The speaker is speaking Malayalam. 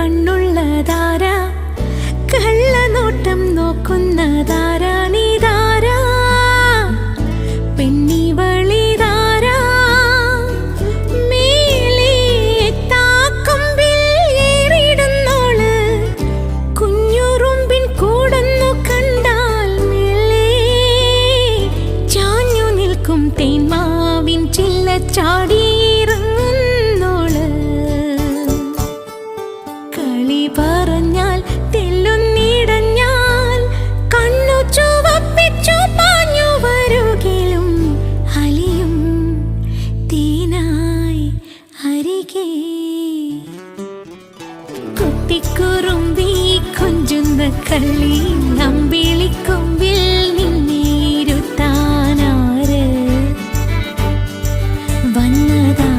കണ്ണുള്ളതാര? കള്ളനോട്ടം നോക്കുന്നതാരാ? ഏറിടുന്നോൾ കുഞ്ഞുറുമ്പിൻ കൂടന്നു കണ്ടാൽ വിളി പറഞ്ഞാൽ തെല്ലുന്നിടഞ്ഞാൽ നമ്പിളിക്കൊമ്പിൽ നിന്നേരുത്താനാര്? വന്നതാ